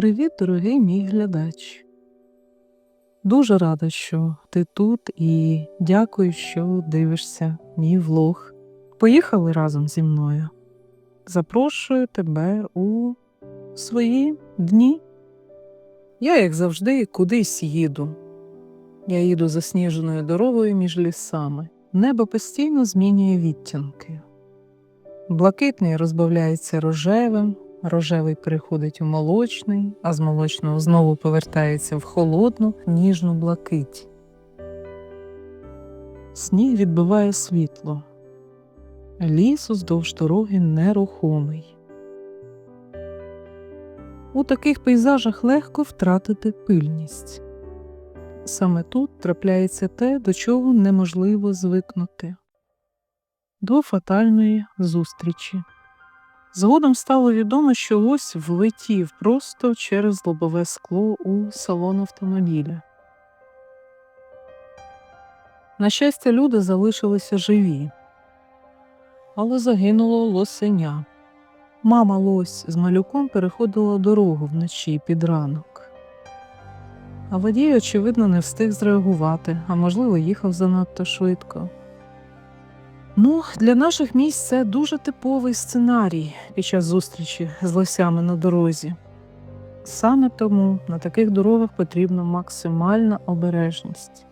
Привіт, дорогий мій глядач. Дуже рада, що ти тут і дякую, що дивишся мій влог. Поїхали разом зі мною. Запрошую тебе у свої дні. Я, як завжди, кудись їду. Я їду засніженою дорогою між лісами. Небо постійно змінює відтінки. Блакитний розбавляється рожевим, рожевий переходить у молочний, а з молочного знову повертається в холодну, ніжну блакить. Сніг відбиває світло. Ліс уздовж дороги нерухомий. У таких пейзажах легко втратити пильність. Саме тут трапляється те, до чого неможливо звикнути до фатальної зустрічі. Згодом стало відомо, що ось влетів просто через лобове скло у салон автомобіля. На щастя, люди залишилися живі, але загинуло лосеня. Мама лось з малюком переходила дорогу вночі під ранок. А водій, очевидно, не встиг зреагувати, а можливо, їхав занадто швидко. Ну, для наших місць це дуже типовий сценарій під час зустрічі з лосями на дорозі. Саме тому на таких дорогах потрібна максимальна обережність.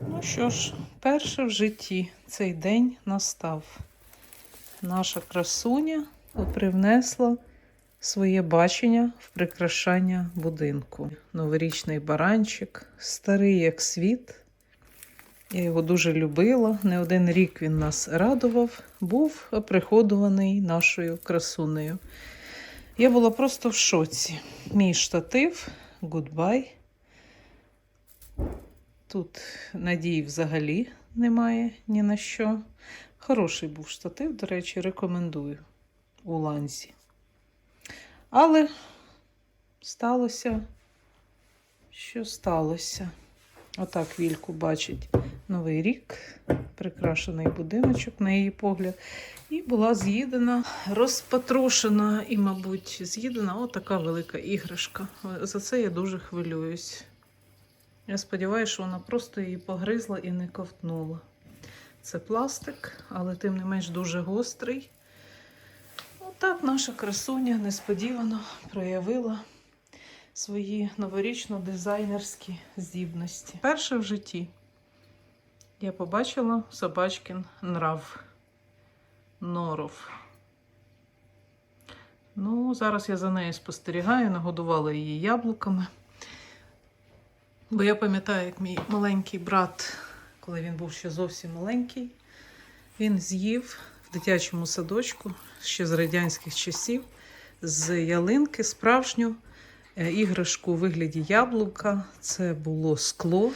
Ну що ж, перше в житті цей день настав. Наша красуня привнесла своє бачення в прикрашання будинку. Новорічний баранчик, старий як світ. Я його дуже любила. Не один рік він нас радував, був приходуваний нашою красунею. Я була просто в шоці. Мій штатив, гудбай. Тут надії взагалі немає ні на що. Хороший був штатив, до речі, рекомендую у ланзі. Але сталося, що сталося. Отак Вільку бачить Новий рік, прикрашений будиночок, на її погляд. І була з'їдена, розпотрошена і, мабуть, з'їдена отака велика іграшка. За це я дуже хвилююсь. Я сподіваюся, що вона просто її погризла і не ковтнула. Це пластик, але тим не менш дуже гострий. Отак наша красуня несподівано проявила свої новорічно-дизайнерські здібності. Перше в житті я побачила собачкин нрав норов. Ну, зараз я за нею спостерігаю, нагодувала її яблуками. Бо я пам'ятаю, як мій маленький брат, коли він був ще зовсім маленький, він з'їв в дитячому садочку ще з радянських часів з ялинки справжню е, іграшку у вигляді яблука. Це було скло.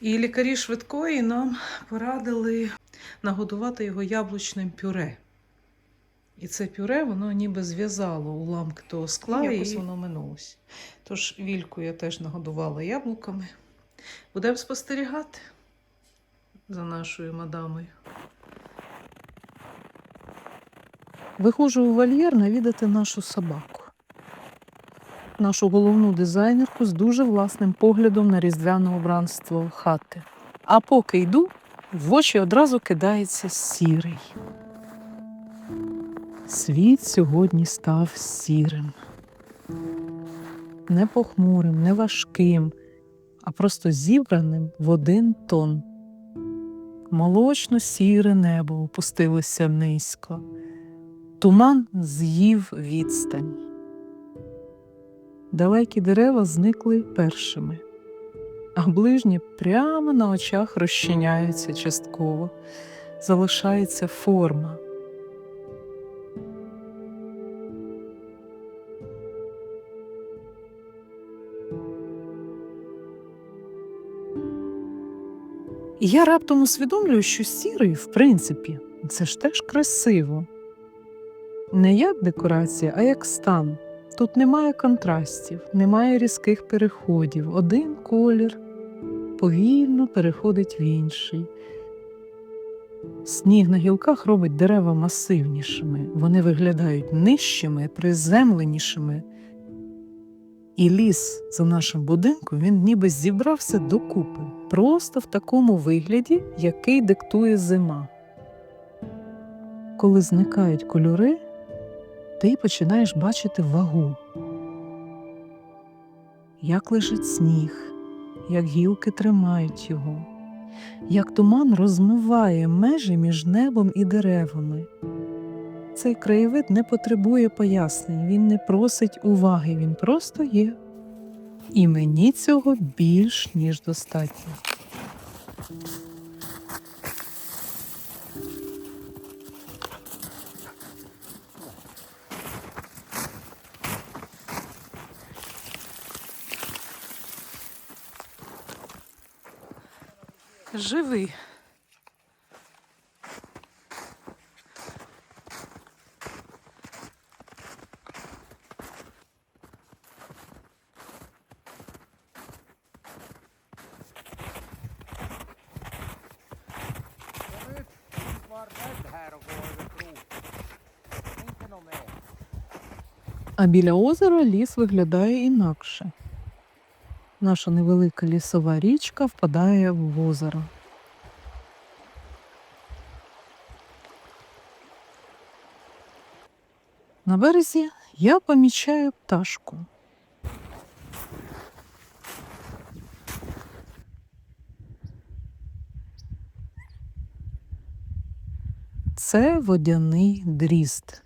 І лікарі швидкої нам порадили нагодувати його яблучним пюре. І це пюре, воно ніби зв'язало уламки того скла, і якось воно минулось. Тож вільку я теж нагодувала яблуками. Будемо спостерігати за нашою мадамою. Виходжу у вольєр навідати нашу собаку, нашу головну дизайнерку з дуже власним поглядом на різдвяне убранство хати. А поки йду, в очі одразу кидається сірий. Світ сьогодні став сірим, не похмурим, не важким, а просто зібраним в один тон. Молочно сіре небо опустилося низько. Туман з'їв відстань. Далекі дерева зникли першими, а ближні прямо на очах розчиняються частково, залишається форма. І я раптом усвідомлюю, що сірий, в принципі, це ж теж красиво. Не як декорація, а як стан. Тут немає контрастів, немає різких переходів. Один колір повільно переходить в інший. Сніг на гілках робить дерева масивнішими, вони виглядають нижчими, приземленішими. І ліс за нашим будинком він ніби зібрався докупи, просто в такому вигляді, який диктує зима. Коли зникають кольори, ти починаєш бачити вагу. Як лежить сніг, як гілки тримають його, як туман розмиває межі між небом і деревами. Цей краєвид не потребує пояснень, він не просить уваги, він просто є. І мені цього більш ніж достатньо. Mer. А біля озера ліс виглядає інакше. Наша невелика лісова річка впадає в озеро. На березі я помічаю пташку. Це водяний дрізд.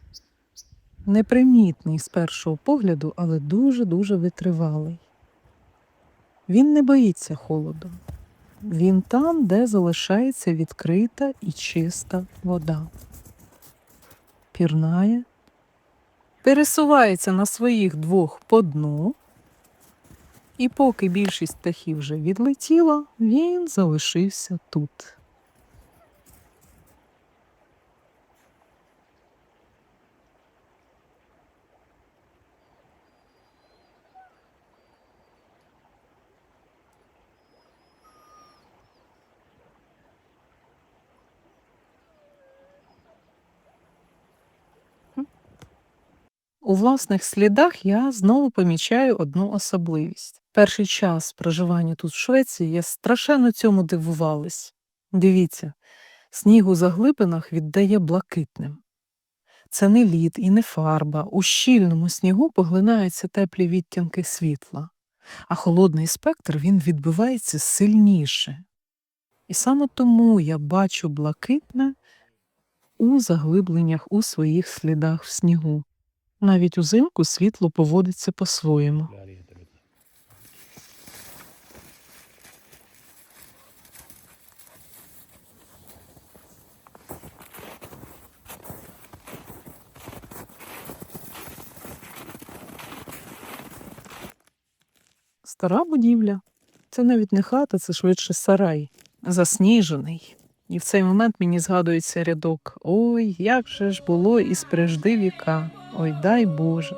Непримітний з першого погляду, але дуже-дуже витривалий. Він не боїться холоду. Він там, де залишається відкрита і чиста вода. Пірнає, пересувається на своїх двох по дну, і поки більшість птахів вже відлетіла, він залишився тут. У власних слідах я знову помічаю одну особливість. Перший час проживання тут в Швеції я страшенно цьому дивувалась. Дивіться, сніг у заглибинах віддає блакитним. Це не лід і не фарба. У щільному снігу поглинаються теплі відтінки світла, а холодний спектр він відбивається сильніше. І саме тому я бачу блакитне у заглибленнях у своїх слідах в снігу. Навіть узимку світло поводиться по-своєму. Стара будівля. Це навіть не хата, це швидше сарай, засніжений. І в цей момент мені згадується рядок Ой, як же ж було із прежди віка, ой дай Боже.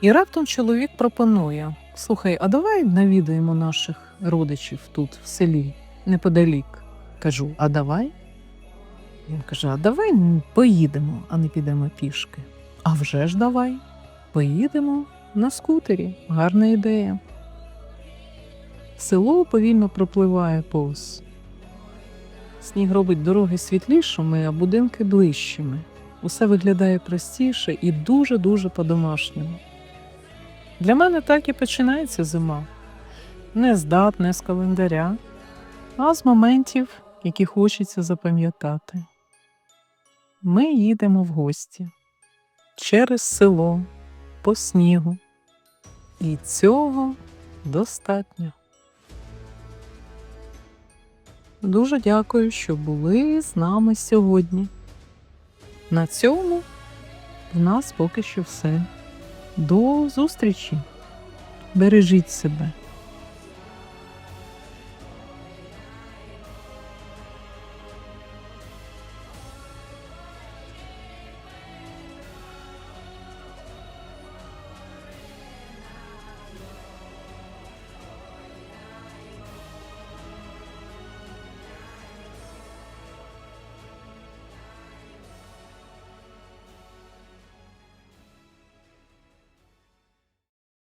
І раптом чоловік пропонує: Слухай, а давай навідаємо наших родичів тут, в селі, неподалік. Кажу, а давай? Він каже: А давай поїдемо, а не підемо пішки. А вже ж давай. Поїдемо на скутері. Гарна ідея. Село повільно пропливає повз. Сніг робить дороги світлішими, а будинки ближчими. Усе виглядає простіше і дуже-дуже по-домашньому. Для мене так і починається зима. Не з дат, не з календаря, а з моментів, які хочеться запам'ятати. Ми їдемо в гості через село, по снігу. І цього достатньо. Дуже дякую, що були з нами сьогодні. На цьому в нас поки що все. До зустрічі! Бережіть себе.